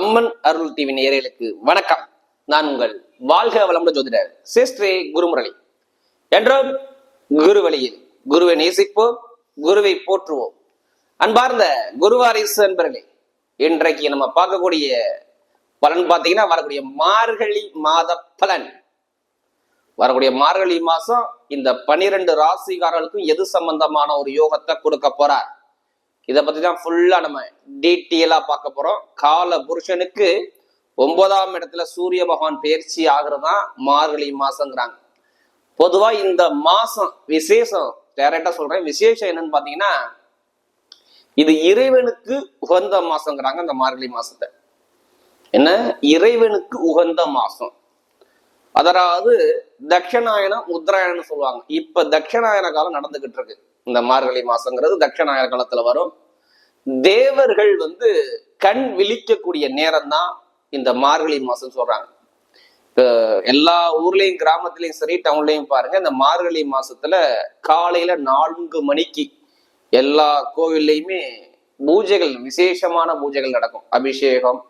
அம்மன் அருள் TV நேயர்களுக்கு வணக்கம். நான் உங்கள் வாழ்க வளமுடன் ஜோதிடர் சிஸ்ரீ குருமுரளி. என்றும் குரு வழியில் குருவை நேசிப்போம் குருவை போற்றுவோம். அன்பார்ந்த குருவாரிசு அன்பர்களே இன்றைக்கு நம்ம பார்க்கக்கூடிய பலன் பார்த்தீங்கன்னா வரக்கூடிய மார்கழி மாத பலன். வரக்கூடிய மார்கழி மாசம் இந்த பனிரெண்டு ராசிகாரர்களுக்கும் எது சம்பந்தமான ஒரு யோகத்தை கொடுக்க போறார்? இதை பத்தி தான் ஃபுல்லா நம்ம டீட்டெயிலா பார்க்க போறோம். கால புருஷனுக்கு ஒன்பதாம் இடத்துல சூரிய பகவான் பயிற்சி ஆகுறது தான் மார்கழி மாசங்கிறாங்க. பொதுவா இந்த மாசம் விசேஷம் டேரக்டா சொல்றேன்? விசேஷம் என்னன்னு பாத்தீங்கன்னா இது இறைவனுக்கு உகந்த மாசங்கிறாங்க அந்த மார்கழி மாசத்தை. என்ன? இறைவனுக்கு உகந்த மாசம். அதாவது தட்சிணாயனம் உத்தராயணம் சொல்லுவாங்க. இப்ப தட்சிணாயன காலம் நடந்துகிட்டு இருக்கு. இந்த மார்கழி மாசங்கிறது தட்சிணாயன காலத்துல வரும். தேவர்கள் வந்து கண் விழிக்கக்கூடிய நேரம் தான் இந்த மார்கழி மாசம் சொல்றாங்க. எல்லா ஊர்லயும் கிராமத்துலயும் சரி டவுன்லயும் பாருங்க இந்த மார்கழி மாசத்துல காலையில நான்கு மணிக்கு எல்லா கோவில்லையுமே பூஜைகள் விசேஷமான பூஜைகள் நடக்கும். அபிஷேகம்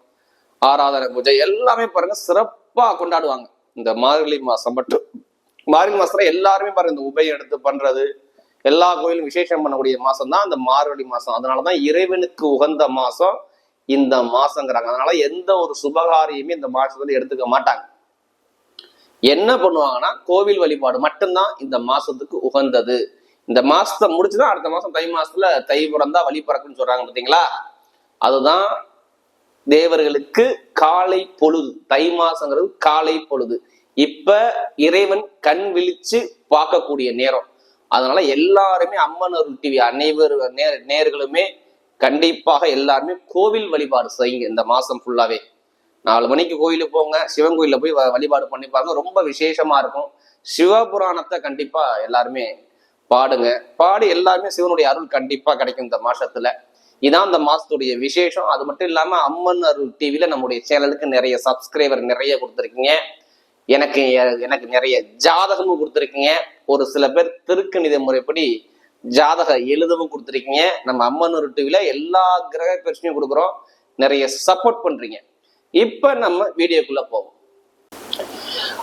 ஆராதனை பூஜை எல்லாமே பாருங்க சிறப்பா கொண்டாடுவாங்க. இந்த மார்கழி மாசம் மட்டும். மார்கழி மாசத்துல எல்லாருமே பாருங்க இந்த உபயம் எடுத்து பண்றது எல்லா கோயிலும் விசேஷம் பண்ணக்கூடிய மாசம் தான் இந்த மார்கழி மாசம். அதனாலதான் இறைவனுக்கு உகந்த மாசம் இந்த மாசங்கிறாங்க. அதனால எந்த ஒரு சுபகாரியமே இந்த மாசத்துல எடுத்துக்க மாட்டாங்க. என்ன பண்ணுவாங்கன்னா கோவில் வழிபாடு மட்டும்தான் இந்த மாசத்துக்கு உகந்தது. இந்த மாசத்தை முடிச்சுதான் அடுத்த மாசம் தை மாசத்துல தை பிறந்தா வழி பிறக்குன்னு சொல்றாங்க பாத்தீங்களா? அதுதான் தேவர்களுக்கு காலை பொழுது. தை மாசங்கிறது காலை பொழுது. இப்ப இறைவன் கண் விழிச்சு பார்க்கக்கூடிய நேரம். அதனால எல்லாருமே அம்மன் அருள் டிவி அனைவர் நேர் நேர்களுமே கண்டிப்பாக எல்லாருமே கோவில் வழிபாடு செய்யுங்க இந்த மாசம் ஃபுல்லாவே நாலு மணிக்கு கோயிலுக்கு போங்க சிவன் கோயில போய் வ- வழிபாடு பண்ணி பாருங்க. ரொம்ப விசேஷமா இருக்கும். சிவபுராணத்தை கண்டிப்பா எல்லாருமே பாடுங்க. பாடி எல்லாருமே சிவனுடைய அருள் கண்டிப்பா கிடைக்கும் இந்த மாசத்துல. இதான் இந்த மாசத்துடைய விசேஷம். அது மட்டும் இல்லாம அம்மன் அருள் டிவில நம்முடைய சேனலுக்கு நிறைய சப்ஸ்கிரைபர் நிறைய கொடுத்துருக்கீங்க. எனக்கு எனக்கு நிறைய ஜாதகமும் கொடுத்துருக்கீங்க. ஒரு சில பேர் திருக்கணித முறைப்படி ஜாதக எழுதவும் கொடுத்துருக்கீங்க. நம்ம அம்மன் அருள் எல்லா கிரக பிரச்சனையும் கொடுக்குறோம். நிறைய சப்போர்ட் பண்றீங்க. இப்ப நம்ம வீடியோக்குள்ள போவோம்.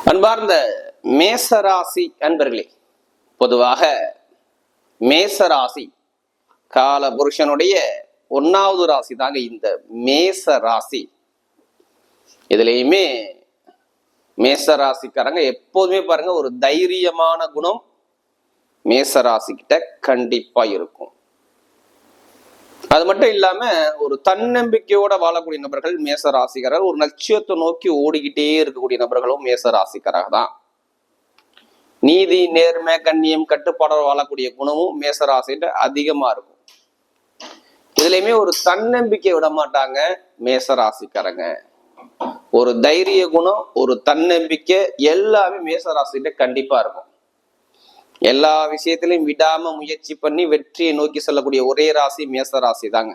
அன்பார்ந்த மேசராசி அன்பர்களே பொதுவாக மேசராசி கால புருஷனுடைய ஒன்னாவது ராசி தாங்க இந்த மேச ராசி இதுலயுமே மேச ராசிக்காரங்க எப்போதுமே பாருங்க ஒரு தைரியமான குணம் மேச ராசிக்கிட்ட கண்டிப்பா இருக்கும். அது மட்டும் இல்லாம ஒரு தன்னம்பிக்கையோட வாழக்கூடிய நபர்கள் மேச ராசிக்காரர் ஒரு லட்சியத்தை நோக்கி ஓடிக்கிட்டே இருக்கக்கூடிய நபர்களும் மேச ராசிக்காரர் தான். நீதி நேர்மை கண்ணியம் கட்டுப்பாடோட வாழக்கூடிய குணமும் மேச ராசிகிட்ட அதிகமா இருக்கும். இதுலயுமே ஒரு தன்னம்பிக்கை விட மாட்டாங்க மேச ராசிக்காரங்க ஒரு தைரிய குணம் ஒரு தன்னம்பிக்கை எல்லாமே மேசராசிகிட்ட கண்டிப்பா இருக்கும். எல்லா விஷயத்திலையும் விடாம முயற்சி பண்ணி வெற்றியை நோக்கி செல்லக்கூடிய ஒரே ராசி மேசராசி தாங்க.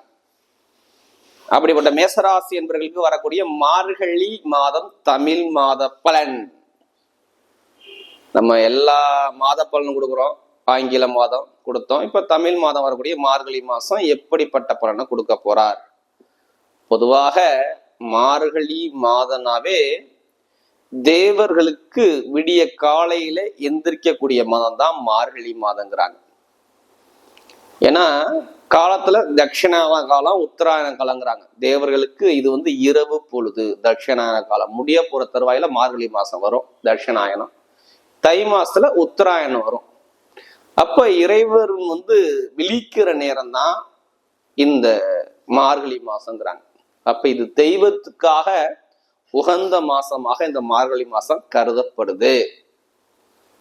அப்படிப்பட்ட மேசராசி என்பவர்களுக்கு வரக்கூடிய மார்கழி மாதம் தமிழ் மாத பலன். நம்ம எல்லா மாத பலனும் கொடுக்குறோம். ஆங்கில மாதம் கொடுத்தோம். இப்ப தமிழ் மாதம் வரக்கூடிய மார்கழி மாதம் எப்படிப்பட்ட பலனை கொடுக்க போறார்? பொதுவாக மார்கழி மாதனாவே தேவர்களுக்கு விடிய காலையில எந்திரிக்கக்கூடிய மாதம் தான் மார்கழி மாதங்கிறாங்க. ஏன்னா காலத்துல தட்சிணான காலம் உத்தராயண காலங்கிறாங்க. தேவர்களுக்கு இது வந்து இரவு பொழுது தட்சிணாயன காலம். முடிய போற தருவாயில மார்கழி மாசம் வரும் தட்சிணாயனம் தை மாசத்துல உத்தராயணம் வரும். அப்ப இறைவர் வந்து விழிக்கிற நேரம் தான் இந்த மார்கழி மாசங்கிறாங்க. அப்ப இது தெய்வத்துக்காக உகந்த மாசமாக இந்த மார்கழி மாசம் கருதப்படுது.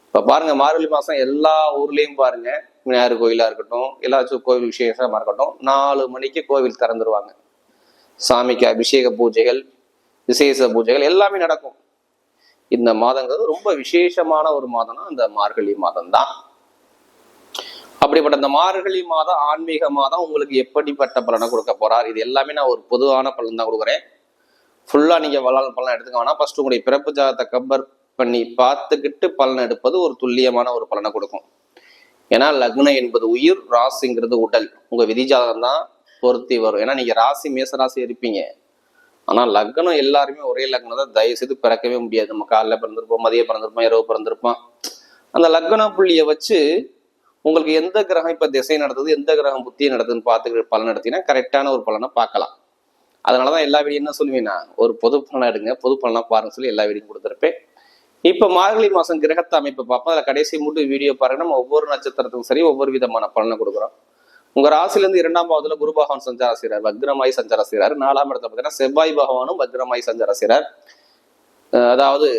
இப்ப பாருங்க மார்கழி மாசம் எல்லா ஊர்லயும் பாருங்க விநாயகர் கோயிலா இருக்கட்டும் எல்லாச்சும் கோவில் விசேஷமா இருக்கட்டும் நாலு மணிக்கு கோவில் திறந்துருவாங்க. சாமிக்கு அபிஷேக பூஜைகள் விசேஷ பூஜைகள் எல்லாமே நடக்கும். இந்த மாதங்கிறது ரொம்ப விசேஷமான ஒரு மாதம்னா அந்த மார்கழி மாதம் தான் அப்படிப்பட்ட இந்த மார்கழி மாதம் ஆன்மீக மாதம் உங்களுக்கு எப்படிப்பட்ட பலனை கொடுக்க போறார்? இது எல்லாமே நான் ஒரு பொதுவான பலன் தான் கொடுக்குறேன். ஃபுல்லா நீங்க வளால் பலன் எடுத்துக்க வேணாம். ஃபர்ஸ்ட் உங்களுடைய பிறப்பு ஜாதத்தை கம்பர் பண்ணி பார்த்துக்கிட்டு பலன் எடுப்பது ஒரு துல்லியமான ஒரு பலனை கொடுக்கும். ஏன்னா லக்னம் என்பது உயிர் ராசிங்கிறது உடல். உங்க விதி ஜாதகம் தான் பொருத்தி வரும். ஏன்னா நீங்க ராசி மேச ராசி இருப்பீங்க. ஆனா லக்னம் எல்லாருமே ஒரே லக்னம் தான். தயவு செய்து பிறக்கவே முடியாது. நம்ம காலைல பிறந்திருப்போம் மதியம் பிறந்திருப்போம் இரவு பிறந்திருப்போம். அந்த லக்ன புள்ளியை வச்சு உங்களுக்கு எந்த கிரகம் இப்போ திசை நடத்துது எந்த கிரகம் புத்தி நடத்துதுன்னு பார்த்து பலன் எடுத்தீங்கன்னா கரெக்டான ஒரு பலனை பார்க்கலாம். அதனாலதான் எல்லா வீடியும் என்ன சொல்லுவீங்கன்னா ஒரு பொது பலனை எடுங்க பொது பலனாக பாருங்க சொல்லி எல்லா வீடியும் கொடுத்துருப்பேன். இப்போ மார்கழி மாதம் கிரகத்தை அமைப்பு பார்ப்போம். அதில் கடைசி மூட்டு வீடியோ பாருங்க. நம்ம ஒவ்வொரு நட்சத்திரத்துக்கும் சரி ஒவ்வொரு விதமான பலனை கொடுக்குறோம். உங்கள் ராசிலேருந்து இரண்டாம் பாவத்தில் குரு பகவான் சஞ்சாரம் செய்கிறார் வக்ரமாய் சஞ்சாரம் செய்கிறார் நாலாம் இடத்துல பார்த்தீங்கன்னா செவ்வாய் பகவானும் வக்ரமாய் சஞ்சாரம் செய்கிறார் அதாவது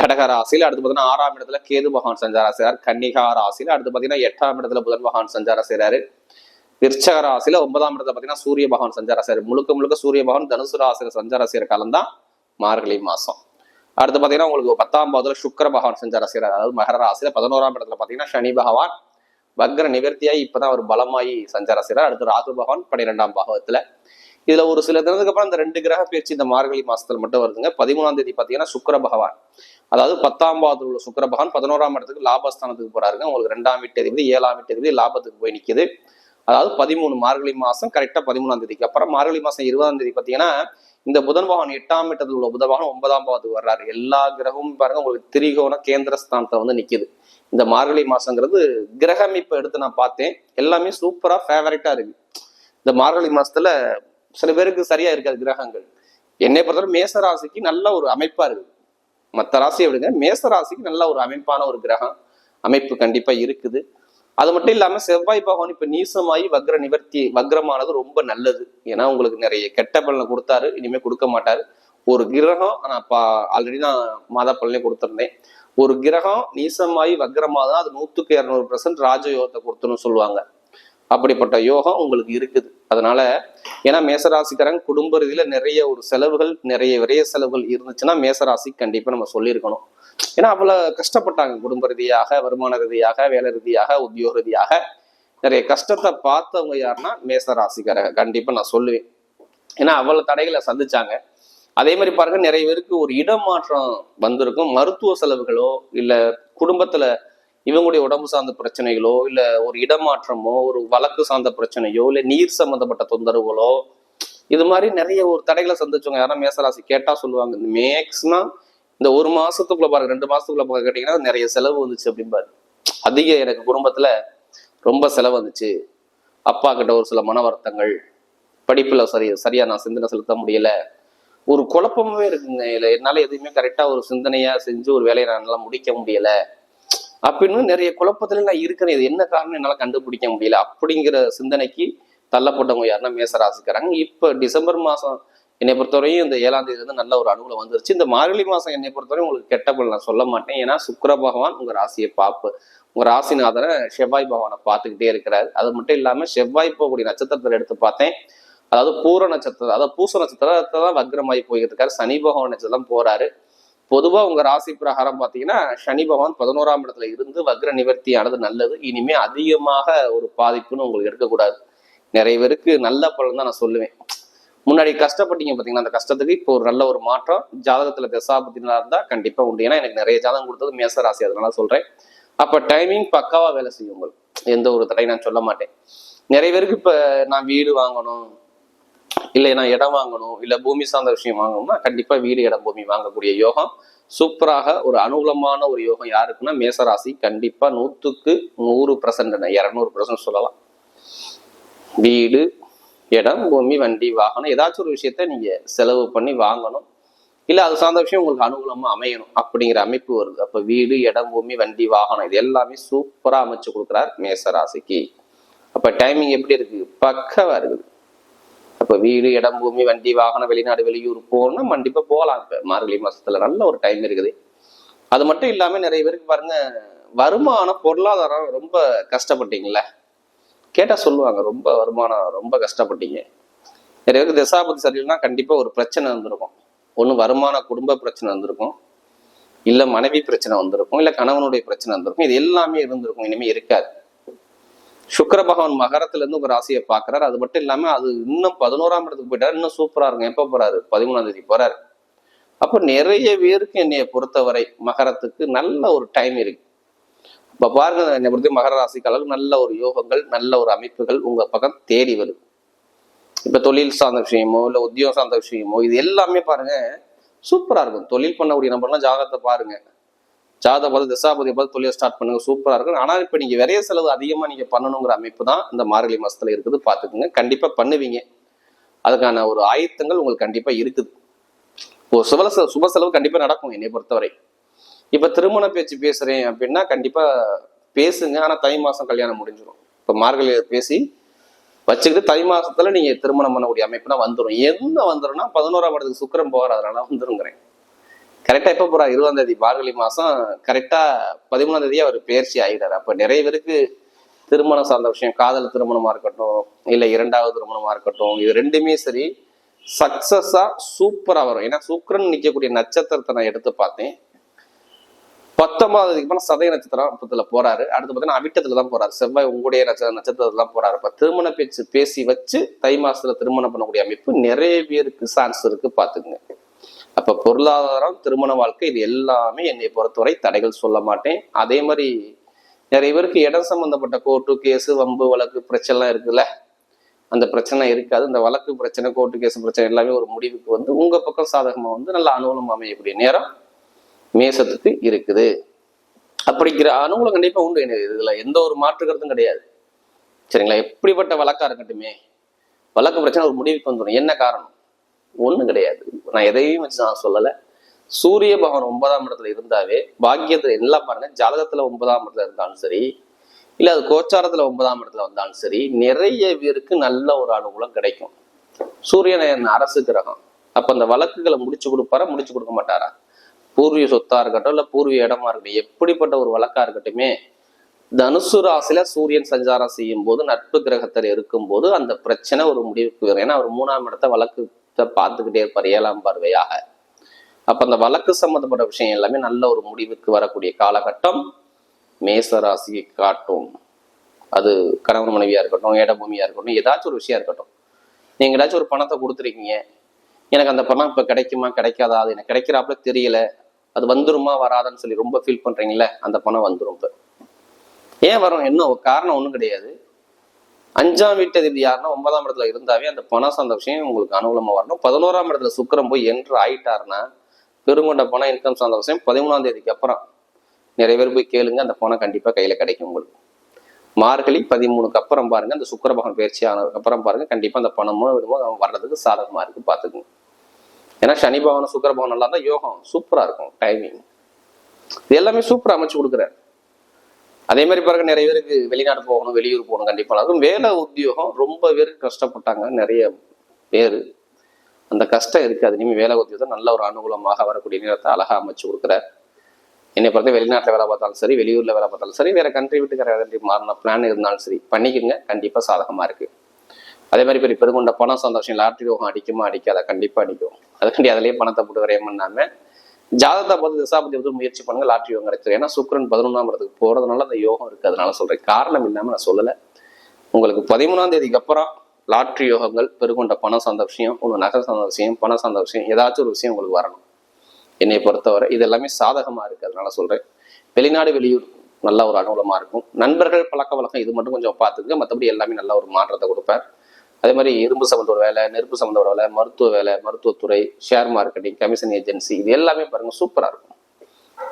கடக ராசியில அடுத்து பார்த்தீங்கன்னா ஆறாம் இடத்துல கேது பகவான் சஞ்சாரம் செய்கிறார் கன்னிகா ராசியில் அடுத்து பார்த்தீங்கன்னா எட்டாம் இடத்துல புதன் பகவான் சஞ்சாரம் செய்கிறாரு விருச்சக ராசியில ஒன்பதாம் இடத்துல பார்த்தீங்கன்னா சூரிய பகவான் சஞ்சாரம் செய்கிறார் முழுக்க முழுக்க சூரிய பகவான் தனுசு ராசியில் சஞ்சாரம் செய்கிற காலம் தான் மார்கழி மாசம். அடுத்து பார்த்தீங்கன்னா உங்களுக்கு பத்தாம் பாவத்துல சுக்கர பகவான் சஞ்சாரம் செய்கிறார் அதாவது மகர ராசியில பதினோராம் இடத்துல பார்த்தீங்கன்னா சனி பகவான் வக்ர நிவர்த்தியாகி இப்பதான் அவர் பலமாயி சஞ்சாரம் செய்றார். அடுத்து ராகு பகவான் பன்னிரெண்டாம் பாகத்துல இதுல ஒரு சில தினத்துக்கு அப்புறம் இந்த ரெண்டு கிரக பயிற்சி இந்த மார்கழி மாசத்துல மட்டும் வருதுங்க. பதிமூணாம் தேதி பாத்தீங்கன்னா சுக்கர பகவான். அதாவது பத்தாம் பாதத்தில் உள்ள சுக்கர பகவான் பதினோராம் இடத்துக்கு லாபஸ்தானத்துக்கு போறாருங்க. உங்களுக்கு ரெண்டாம் வீட்டு அதிபதி ஏழாம் வீட்டு அதிபதி லாபத்துக்கு போய் நிற்கிது அதாவது பதிமூணு மார்கழி மாசம் கரெக்டா பதிமூணாம் தேதிக்கு அப்புறம் மார்கழி மாசம் இருபதாம் தேதி பாத்தீங்கன்னா இந்த புதன் பகவான் எட்டாம் இடத்துல உள்ள புதன் பகவான் ஒன்பதாம் பாவத்துக்கு வர்றாரு. எல்லா கிரகமும் பாருங்க உங்களுக்கு திரிகோண கேந்திரஸ்தானத்துல வந்து நிக்குது. இந்த மார்கழி மாசங்கிறது கிரக எடுத்து நான் பார்த்தேன். எல்லாமே சூப்பரா ஃபேவரட்டா இருக்கு. இந்த மார்கழி மாசத்துல சில பேருக்கு சரியா இருக்காது கிரகங்கள். என்னை பொறுத்தவரை மேசராசிக்கு நல்ல ஒரு அமைப்பா இருக்கு. மற்ற ராசியை விடுங்க. மேச ராசிக்கு நல்ல ஒரு அமைப்பான ஒரு கிரகம். அமைப்பு கண்டிப்பா இருக்குது. அது மட்டும் இல்லாம செவ்வாய் பகவான் இப்ப நீசமாயி வக்ர நிவர்த்தி வக்ரமானது ரொம்ப நல்லது. ஏன்னா உங்களுக்கு நிறைய கெட்ட பலனை கொடுத்தாரு. இனிமே கொடுக்க மாட்டாரு. ஒரு கிரகம் நான் ஆல்ரெடி நான் மாதா பலனே கொடுத்துருந்தேன். ஒரு கிரகம் நீசமாயி வக்ரமாதான் அது நூத்துக்கு இரநூறு பர்சன்ட் ராஜயோகத்தை கொடுத்துன்னு சொல்லுவாங்க. அப்படிப்பட்ட யோகம் உங்களுக்கு இருக்குது. அதனால ஏன்னா மேசராசிக்காரங்க குடும்ப ரீதியில நிறைய ஒரு செலவுகள் நிறைய விரைய செலவுகள் இருந்துச்சுன்னா மேசராசி கண்டிப்பா நம்ம சொல்லியிருக்கணும். ஏன்னா அவ்வளவு கஷ்டப்பட்டாங்க குடும்ப ரீதியாக வருமான ரீதியாக வேலை ரீதியாக உத்தியோக ரீதியாக. நிறைய கஷ்டத்தை பார்த்தவங்க யாருன்னா மேசராசிக்காரங்க. கண்டிப்பா நான் சொல்லுவேன். ஏன்னா அவ்வளவு தடைகளை சந்திச்சாங்க. அதே மாதிரி பாருங்க நிறைய பேருக்கு ஒரு இடமாற்றம் வந்திருக்கும். மருத்துவ செலவுகளோ இல்ல குடும்பத்துல இவங்களுடைய உடம்பு சார்ந்த பிரச்சனைகளோ இல்லை ஒரு இடமாற்றமோ ஒரு வழக்கு சார்ந்த பிரச்சனையோ இல்லை நீர் சம்மந்தப்பட்ட தொந்தரவுகளோ இது மாதிரி நிறைய ஒரு தடைகளை சந்திச்சவங்க யாரும் மேசராசி கேட்டால் சொல்லுவாங்க. மேக்ஸ்னா இந்த ஒரு மாசத்துக்குள்ள பாருங்க ரெண்டு மாசத்துக்குள்ள பாருங்க கேட்டீங்கன்னா நிறைய செலவு வந்துச்சு அப்படிம்பாரு அதிக எனக்கு குடும்பத்துல ரொம்ப செலவு வந்துச்சு. அப்பா கிட்ட ஒரு சில மன வருத்தங்கள் படிப்புல சரி சரியா நான் சிந்தனை செலுத்த முடியல. ஒரு குழப்பமே இருக்குங்க. இல்லை என்னால எதுவுமே கரெக்டா ஒரு சிந்தனையா செஞ்சு ஒரு வேலையை நான் என்னால முடிக்க முடியலை. அப்படின்னு நிறைய குழப்பத்துல நான் இருக்கிறேன். இது என்ன காரணம் என்னால் கண்டுபிடிக்க முடியல? அப்படிங்கிற சிந்தனைக்கு தள்ளப்பட்டவங்க யாருன்னா மேசராசிக்கிறாங்க இப்போ டிசம்பர் மாதம் என்னை பொறுத்தவரையும் இந்த ஏழாம் தேதி வந்து நல்ல ஒரு அனுகூலம் வந்துருச்சு. இந்த மார்கழி மாதம் என்னை பொறுத்தவரையும் உங்களுக்கு கெட்ட பலன் நான் சொல்ல மாட்டேன். ஏன்னா சுக்கர பகவான் உங்கள் ராசியை பார்ப்பு உங்கள் ராசிநாதனை செவ்வாய் பகவானை பார்த்துக்கிட்டே இருக்கிறார். அது மட்டும் இல்லாமல் செவ்வாய் போகக்கூடிய நட்சத்திரத்தை எடுத்து பார்த்தேன். அதாவது பூர நட்சத்திரம் அதாவது பூச நட்சத்திரத்தை தான் வக்ரமாயி போய்கிட்டு இருக்காரு. சனி பகவான் நட்சத்திரம் போறாரு. பொதுவா உங்க ராசி பிரகாரம் பாத்தீங்கன்னா சனி பகவான் பதினோராம் இடத்துல இருந்து வக்ர நிவர்த்தியானது நல்லது. இனிமே அதிகமாக ஒரு பாதிப்புன்னு உங்களுக்கு இருக்கக்கூடாது. நிறைய பேருக்கு நல்ல பலன் தான் நான் சொல்லுவேன். முன்னாடி கஷ்டப்பட்டீங்க பாத்தீங்கன்னா அந்த கஷ்டத்துக்கு இப்போ ஒரு நல்ல ஒரு மாற்றம். ஜாதகத்துல தசாபத்தினா இருந்தா கண்டிப்பா உண்டு. ஏன்னா எனக்கு நிறைய ஜாதகம் கொடுத்தது மேச ராசி அதனால சொல்றேன். அப்ப டைமிங் பக்காவா வேலை செய்யும் உங்களுக்கு. எந்த ஒரு தடையும் நான் சொல்ல மாட்டேன். நிறைய பேருக்கு இப்ப நான் வீடு வாங்கணும் இல்லை நான் இடம் வாங்கணும் இல்லை பூமி சார்ந்த விஷயம் வாங்கணும்னா கண்டிப்பாக வீடு இடம் பூமி வாங்கக்கூடிய யோகம் சூப்பராக ஒரு அனுகூலமான ஒரு யோகம் யாருக்குன்னா மேசராசி கண்டிப்பாக நூற்றுக்கு நூறு பர்சன்ட் இரநூறு பர்சன்ட் சொல்லலாம். வீடு இடம் பூமி வண்டி வாகனம் ஏதாச்சும் ஒரு விஷயத்த நீங்கள் செலவு பண்ணி வாங்கணும். இல்லை அது சார்ந்த விஷயம் உங்களுக்கு அனுகூலமாக அமையணும் அப்படிங்கிற அமைப்பு வருது. அப்போ வீடு இடம் பூமி வண்டி வாகனம் இது எல்லாமே சூப்பராக அமைச்சு கொடுக்குறார் மேசராசிக்கு. அப்போ டைமிங் எப்படி இருக்குது பக்கவாக இருக்குது. அப்போ வீடு இடம் பூமி வண்டி வாகனம் வெளிநாடு வெளியூர் போகணும்னா கண்டிப்பா போகலாம் இப்ப மார்கழி மாசத்துல நல்ல ஒரு டைம் இருக்குது. அது மட்டும் இல்லாம நிறைய பேருக்கு பாருங்க வருமானம் பொருளாதாரம் ரொம்ப கஷ்டப்பட்டீங்களே கேட்டா சொல்லுவாங்க ரொம்ப வருமானம் ரொம்ப கஷ்டப்பட்டீங்க. நிறைய பேருக்கு திசாபதி சரியில்லைன்னா கண்டிப்பா ஒரு பிரச்சனை வந்திருக்கும். ஒண்ணு வருமான குடும்ப பிரச்சனை வந்திருக்கும். இல்ல மனைவி பிரச்சனை வந்திருக்கும். இல்ல கணவனுடைய பிரச்சனை வந்திருக்கும். இது எல்லாமே இருந்திருக்கும். இனிமே இருக்காது. சுக்கர பகவான் மகரத்துல இருந்து ஒரு ராசியை பாக்குறாரு அது மட்டும் இல்லாம அது இன்னும் பதினோராம் இடத்துக்கு போயிட்டாரு. இன்னும் சூப்பரா இருக்கும். எப்ப போறாரு? பதிமூணாம் தேதி போறாரு. அப்போ நிறைய பேருக்கு என்னைய பொறுத்தவரை மகரத்துக்கு நல்ல ஒரு டைம் இருக்கு. இப்போ பாருங்க என்னை பொறுத்த மகர ராசிக்கு நல்ல ஒரு யோகங்கள் நல்ல ஒரு அமைப்புகள் உங்க பக்கம் தேடி வருது. இப்போ தொழில் சார்ந்த விஷயமோ இல்லை உத்தியோகம் சார்ந்த விஷயமோ இது எல்லாமே பாருங்க சூப்பரா இருக்கும். தொழில் பண்ணக்கூடிய நபர்லாம் ஜாதகத்தை பாருங்க. ஜாதகத்தை பார்த்து தசாபதியை பார்த்து தொழிலை ஸ்டார்ட் பண்ணுங்க சூப்பராக இருக்கும். ஆனால் இப்போ நீங்கள் விரைய செலவு அதிகமாக நீங்கள் பண்ணணுங்கிற அமைப்பு தான் இந்த மார்கழி மாதத்தில் இருக்குது. பார்த்துக்குங்க. கண்டிப்பாக பண்ணுவீங்க. அதுக்கான ஒரு ஆயத்தங்கள் உங்களுக்கு கண்டிப்பாக இருக்குது. ஒரு சுப செலவு சுப செலவு கண்டிப்பாக நடக்கும் என்னை பொறுத்தவரை. இப்போ திருமண பேச்சு பேசுகிறேன் அப்படின்னா கண்டிப்பாக பேசுங்க. ஆனால் தை மாதம் கல்யாணம் முடிஞ்சிடும் இப்போ மார்கழி பேசி வச்சுக்கிட்டு தை மாசத்துல நீங்க திருமணம் பண்ணக்கூடிய அமைப்புனா வந்துடும் என்ன வந்துடும்னா பதினோராம் இடத்துக்கு சுக்கிரம் போகிறதுனால வந்துருங்கிறேன். கரெக்டா எப்ப போறா? இருபதாம் தேதி மார்கழி மாசம். கரெக்டா பதிமூணாம் தேதி அவர் பயிற்சி ஆகிடாரு அப்ப நிறைய பேருக்கு திருமணம் சார்ந்த விஷயம் காதல் திருமணமா இருக்கட்டும் இல்ல இரண்டாவது திருமணமா இருக்கட்டும் இது ரெண்டுமே சரி. சக்சஸா சூப்பரா வரும். ஏன்னா சுக்கிரன் நிக்கக்கூடிய நட்சத்திரத்தை நான் எடுத்து பார்த்தேன். பத்தொன்பதாவது தேதிக்கு அப்புறம் சதய நட்சத்திரத்துல போறாரு. அடுத்து பார்த்தீங்கன்னா அவிட்டத்துல தான் போறாரு. செவ்வாய் உங்களுடைய நட்சத்திர நட்சத்திரத்துல தான் போறாரு. இப்ப திருமண பேச்சு பேசி வச்சு தை மாசத்துல திருமணம் பண்ணக்கூடிய அமைப்பு நிறைய பேருக்கு சான்ஸ் இருக்கு பாத்துக்குங்க அப்ப பொருளாதாரம் திருமண வாழ்க்கை இது எல்லாமே என்னை பொறுத்தவரை தடைகள் சொல்ல மாட்டேன். அதே மாதிரி நிறைய பேருக்கு இடம் சம்பந்தப்பட்ட கோர்ட்டு கேஸு வம்பு வழக்கு பிரச்சனைலாம் இருக்குல்ல? அந்த பிரச்சனை இருக்காது. இந்த வழக்கு பிரச்சனை கோர்ட்டு கேஸ் பிரச்சனை எல்லாமே ஒரு முடிவுக்கு வந்து உங்க பக்கம் சாதகமா வந்து நல்ல அனுகூலம் அமையக்கூடிய நேரம் மேசத்துக்கு இருக்குது. அப்படிங்கிற அனுகூலம் கண்டிப்பா உண்டு. எனக்கு இதுல எந்த ஒரு மாற்று கருத்தும் கிடையாது. சரிங்களா? எப்படிப்பட்ட வழக்கா இருக்கட்டுமே. வழக்கு பிரச்சனை ஒரு முடிவுக்கு வந்துடும் என்ன காரணம்? ஒண்ணும் கிடையாது. நான் எதையும் வச்சு நான் சொல்லலை. சூரிய பகவான் ஒன்பதாம் இடத்துல இருந்தாவே பாக்கியத்துல எல்லாம் பாருங்க ஜாதகத்துல ஒன்பதாம் இடத்துல இருந்தாலும் சரி இல்ல அது கோச்சாரத்துல ஒன்பதாம் இடத்துல வந்தாலும் சரி நிறைய பேருக்கு நல்ல ஒரு அனுகூலம் கிடைக்கும். சூரியன் அரசு கிரகம். அப்ப அந்த வழக்குகளை முடிச்சு கொடுப்பாரா முடிச்சு கொடுக்க மாட்டாரா? பூர்வீக சொத்தா இருக்கட்டும் இல்ல பூர்வீக இடமா இருக்கட்டும் எப்படிப்பட்ட ஒரு வழக்கா இருக்கட்டுமே தனுசு ராசியில சூரியன் சஞ்சாரம் செய்யும் போது நட்பு கிரகத்தில் இருக்கும் போது அந்த பிரச்சனை ஒரு முடிவுக்கு வரும். ஏன்னா அவர் மூணாம் இடத்த வழக்கு வழக்கத்தை பார்த்துக்கிட்டே இருப்பார் ஏழாம் பார்வையாக. அப்ப அந்த வழக்கு சம்பந்தப்பட்ட விஷயம் எல்லாமே நல்ல ஒரு முடிவுக்கு வரக்கூடிய காலகட்டம் மேச ராசியை காட்டும். அது கணவன் மனைவியா இருக்கட்டும் இடபூமியா இருக்கட்டும் ஏதாச்சும் ஒரு விஷயம் இருக்கட்டும். நீங்க ஏதாச்சும் ஒரு பணத்தை கொடுத்துருக்கீங்க. எனக்கு அந்த பணம் இப்ப கிடைக்குமா கிடைக்காதா? அது எனக்கு கிடைக்கிறாப்புல தெரியல. அது வந்துருமா வராதான்னு சொல்லி ரொம்ப ஃபீல் பண்றீங்களே அந்த பணம் வந்துரும் இப்போ. ஏன் வரும்? என்ன காரணம்? ஒன்றும் கிடையாது. அஞ்சாம் வீட்டு இது யாருன்னா ஒன்பதாம் இடத்துல இருந்தாவே அந்த பணம் சார்ந்த விஷயம் உங்களுக்கு அனுகூலமா வரணும். பதினோராம் இடத்துல சுக்கரம் போய் என்று ஆயிட்டாருன்னா பெருங்கொண்ட பணம் இன்கம் சார்ந்த விஷயம் பதிமூணாம் தேதிக்கு அப்புறம். நிறைய பேர் போய் கேளுங்க அந்த பணம் கண்டிப்பா கையில கிடைக்கும் உங்களுக்கு. மார்கழி பதிமூணுக்கு அப்புறம் பாருங்க அந்த சுக்கர பகவான் பயிற்சி ஆனதுக்கு அப்புறம் பாருங்க கண்டிப்பா அந்த பணமோ விடுமோ வர்றதுக்கு சாதகமா இருக்கு பாத்துக்கோங்க ஏன்னா சனி பகவான் சுக்கர பகவான் நல்லா இருந்தா யோகம் சூப்பரா இருக்கும் டைமிங் இது எல்லாமே சூப்பரா அமைச்சு கொடுக்குறாரு. அதே மாதிரி பாருங்க நிறைய பேருக்கு வெளிநாடு போகணும் வெளியூர் போகணும் கண்டிப்பாக அதுவும் வேலை உத்தியோகம் ரொம்ப பேர் கஷ்டப்பட்டாங்க நிறைய பேர். அந்த கஷ்டம் இருக்காது. இனிமேல் வேலை உத்தியோகம் நல்ல ஒரு அனுகூலமாக வரக்கூடிய நேரத்தை அழகா அமைச்சு கொடுக்குறாரு. என்னை பொறுத்த வெளிநாட்டில் வேலை பார்த்தாலும் சரி வெளியூர்ல வேலை பார்த்தாலும் சரி வேற கண்ட்ரி விட்டு கண்ட்ரி மாறின பிளான் இருந்தாலும் சரி பண்ணிக்கோங்க. கண்டிப்பா சாதகமா இருக்கு. அதே மாதிரி பெரிய பெருங்கொண்ட பணம் சந்தோஷம் லாட்ரி யோகம் அடிக்குமா அடிக்காத? கண்டிப்பா அடிக்கும். அதுக்காண்டி அதுலயே பணத்தை போட்டு வரையம் பண்ணாம ஜாதகத்தை பார்த்து திசாபதி வந்து முயற்சி பண்ணுங்க லாட்ரி யோகம் கிடைச்சிடும் ஏன்னா சுக்கரன் பதினொன்றாம் இடத்துக்கு போகிறதுனால அந்த யோகம் இருக்கு. அதனால சொல்றேன். காரணம் இல்லாமல் நான் சொல்லலை. உங்களுக்கு பதிமூணாம் தேதிக்கு அப்புறம் லாட்ரி யோகங்கள் பெருகொண்ட பணம் சார்ந்த விஷயம் உங்க நகை சார்ந்த விஷயம் பணம் சார்ந்த விஷயம் ஏதாச்சும் ஒரு விஷயம் உங்களுக்கு வரணும். என்னை பொறுத்தவரை இது எல்லாமே சாதகமாக இருக்கு. அதனால சொல்றேன். வெளிநாடு வெளியூர் நல்ல ஒரு அனுகூலமாக இருக்கும். நண்பர்கள் பழக்க வழக்கம் இது மட்டும் கொஞ்சம் பார்த்துங்க மற்றபடி எல்லாமே நல்ல ஒரு மாற்றத்தை கொடுப்பார். அதே மாதிரி இரும்பு சம்மந்தோட வேலை நெருப்பு சம்மந்தோட வேலை மருத்துவ வேலை மருத்துவத்துறை ஷேர் மார்க்கெட்டிங் கமிஷன் ஏஜென்சி இது எல்லாமே பாருங்கள் சூப்பராக இருக்கும்.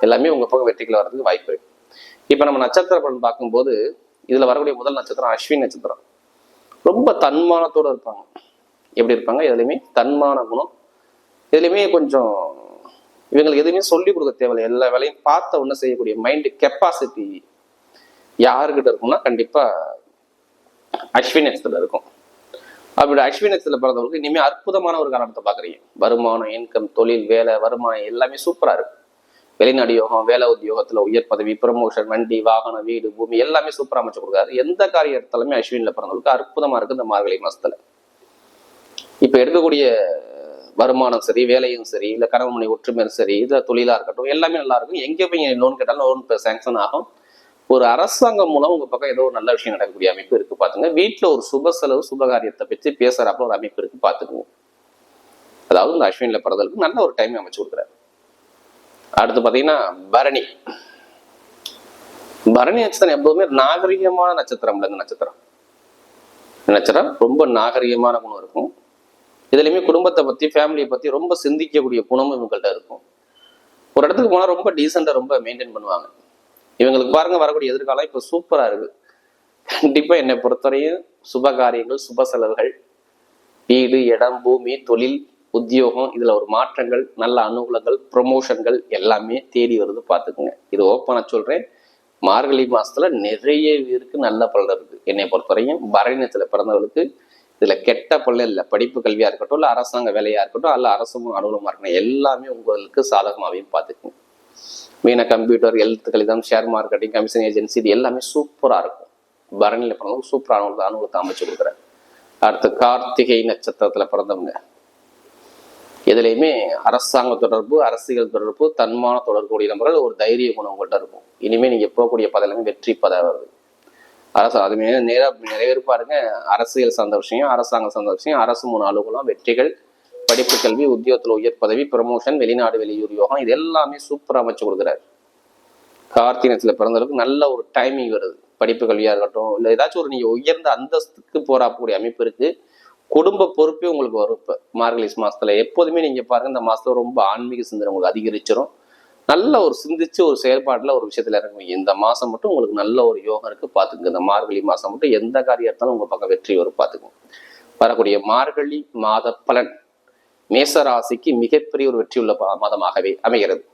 எல்லாமே உங்கள் பக்கம் வெற்றிகள் வர்றதுக்கு வாய்ப்பு இருக்கு. இப்போ நம்ம நட்சத்திர பலன் பார்க்கும்போது இதில் வரக்கூடிய முதல் நட்சத்திரம் அஸ்வின் நட்சத்திரம். ரொம்ப தன்மானத்தோடு இருப்பாங்க. எப்படி இருப்பாங்க? எதுலையுமே தன்மான குணம். எதுலையுமே கொஞ்சம் இவங்களுக்கு எதுவுமே சொல்லி கொடுக்க தேவையில்லை. எல்லா வேலையும் பார்த்த ஒன்று செய்யக்கூடிய மைண்டு கெப்பாசிட்டி யாருக்கிட்ட இருக்கும்னா கண்டிப்பாக அஸ்வின் நட்சத்திரம் இருக்கும். அப்படி அஸ்வின் நட்சத்திரத்தில் பிறந்தவங்களுக்கு இனிமேல் அற்புதமான ஒரு காரணத்தை பாக்குறீங்க வருமானம் இன்கம் தொழில் வேலை வருமானம் எல்லாமே சூப்பரா இருக்கும் வெளிநாடு யோகம் வேலை உத்தியோகத்துல உயர் பதவி ப்ரமோஷன் வண்டி வாகனம் வீடு பூமி எல்லாமே சூப்பரா அமைச்சு கொடுக்காரு. எந்த காரியத்திலுமே எடுத்தாலுமே அஸ்வின்ல பிறந்தவங்களுக்கு அற்புதமா இருக்குது இந்த மார்கழி மாசத்துல. இப்ப எடுக்கக்கூடிய வருமானம் சரி வேலையும் சரி இல்ல கணவன் மணி ஒற்றுமையும் சரி இல்ல தொழிலா இருக்கட்டும் எல்லாமே நல்லா இருக்கும். எங்க போய் லோன் கேட்டாலும் லோன் சேங்ஷன் ஆகும். ஒரு அரசாங்கம் மூலம் உங்க பக்கம் ஏதோ ஒரு நல்ல விஷயம் நடக்கக்கூடிய அமைப்பு இருக்கு பாத்துங்க. வீட்டுல ஒரு சுப செலவு சுபகாரியத்தை பற்றி பேசுறப்ப ஒரு அமைப்பு இருக்கு பாத்துக்குங்க. அதாவது இந்த அஸ்வினில பிறந்தலுக்கு நல்ல ஒரு டைம் அமைச்சு கொடுக்குறாரு. அடுத்து பாத்தீங்கன்னா பரணி. பரணி நட்சத்திரம் எப்போதுமே நாகரிகமான நட்சத்திரம்ல இருந்து நட்சத்திரம். நட்சத்திரம் ரொம்ப நாகரிகமான குணம் இருக்கும். இதுலையுமே குடும்பத்தை பத்தி ஃபேமிலியை பத்தி ரொம்ப சிந்திக்கக்கூடிய குணமும் இவங்கள்ட்ட இருக்கும். ஒரு இடத்துக்கு போனால் ரொம்ப டீசெண்டாக ரொம்ப மெயின்டைன் பண்ணுவாங்க. இவங்களுக்கு பாருங்க வரக்கூடிய எதிர்காலம் இப்போ சூப்பரா இருக்கு. கண்டிப்பா என்னை பொறுத்தவரையும் சுப காரியங்கள் சுப செலவுகள் வீடு இடம் பூமி தொழில் உத்தியோகம் இதுல ஒரு மாற்றங்கள் நல்ல அனுகூலங்கள் ப்ரொமோஷன்கள் எல்லாமே தேடி வருது பார்த்துக்குங்க. இது ஓப்பனா சொல்றேன். மார்கழி மாசத்துல நிறைய பேருக்கு நல்ல பலன் இருக்கு. என்னை பொறுத்தவரையும் பரணியத்துல பிறந்தவர்களுக்கு இதுல கெட்ட பலன் இல்லை. படிப்பு கல்வியா இருக்கட்டும் இல்ல அரசாங்க வேலையா இருக்கட்டும் அல்ல அரசும் அனுகூலமா இருக்கணும் எல்லாமே உங்களுக்கு சாதகமாகவே பார்த்துக்குங்க. மீன கம்ப்யூட்டர் எழுத்து கணிதம் ஷேர் மார்க்கெட்டிங் கமிஷன் ஏஜென்சி இது எல்லாமே சூப்பரா இருக்கும். பரணியில் பிறந்தவங்க சூப்பரான ஒரு அனுபவத்தை அமைச்சு கொடுக்குறேன். அடுத்து கார்த்திகை நட்சத்திரத்துல பிறந்தவங்க. எதுலேயுமே அரசாங்க தொடர்பு அரசியல் தொடர்பு தன்மான தொடர்புடைய நபர்கள் ஒரு தைரிய குணம் உங்கள்கிட்ட இருக்கும். இனிமே நீங்க போகக்கூடிய பதவியிலுமே வெற்றி பதவி வருது அரசு அதுமே நேரா நிறைய பேர் பாருங்க அரசியல் சார்ந்த விஷயம் அரசாங்கம் சார்ந்த விஷயம் அரசு மூணு அலுவலம் வெற்றிகள் படிப்பு கல்வி உத்தியோகத்தில் உயர் பதவி ப்ரமோஷன் வெளிநாடு வெளியூர் யோகம் இது எல்லாமே சூப்பராக அமைச்சு கொடுக்குறாரு. கார்த்திகத்தில் பிறந்தவருக்கு நல்ல ஒரு டைமிங் வருது. படிப்பு கல்வியாக இருக்கட்டும் இல்லை ஏதாச்சும் ஒரு நீங்கள் உயர்ந்த அந்தஸ்துக்கு போறாக்கூடிய அமைப்பு இருக்குது குடும்ப பொறுப்பே உங்களுக்கு வரும் இப்போ. மார்கழிஸ் மாதத்தில் எப்போதுமே நீங்கள் பாருங்கள் இந்த மாதத்தில் ரொம்ப ஆன்மீக சிந்தனை உங்களுக்கு அதிகரிச்சிடும் நல்ல ஒரு சிந்திச்சு ஒரு செயல்பாட்டில் ஒரு விஷயத்தில் இறங்குவீங்க. இந்த மாதம் மட்டும் உங்களுக்கு நல்ல ஒரு யோகம் இருக்கு பார்த்துக்குங்க இந்த மார்கழி மாதம் மட்டும் எந்த காரியம் எடுத்தாலும் உங்கள் பக்கம் வெற்றி வரும் பாத்துக்கோங்க. வரக்கூடிய மார்கழி மாத பலன் மேசராசிக்கு மிகப்பெரிய ஒரு வெற்றியுள்ள பா- மாதமாகவே அமைகிறது.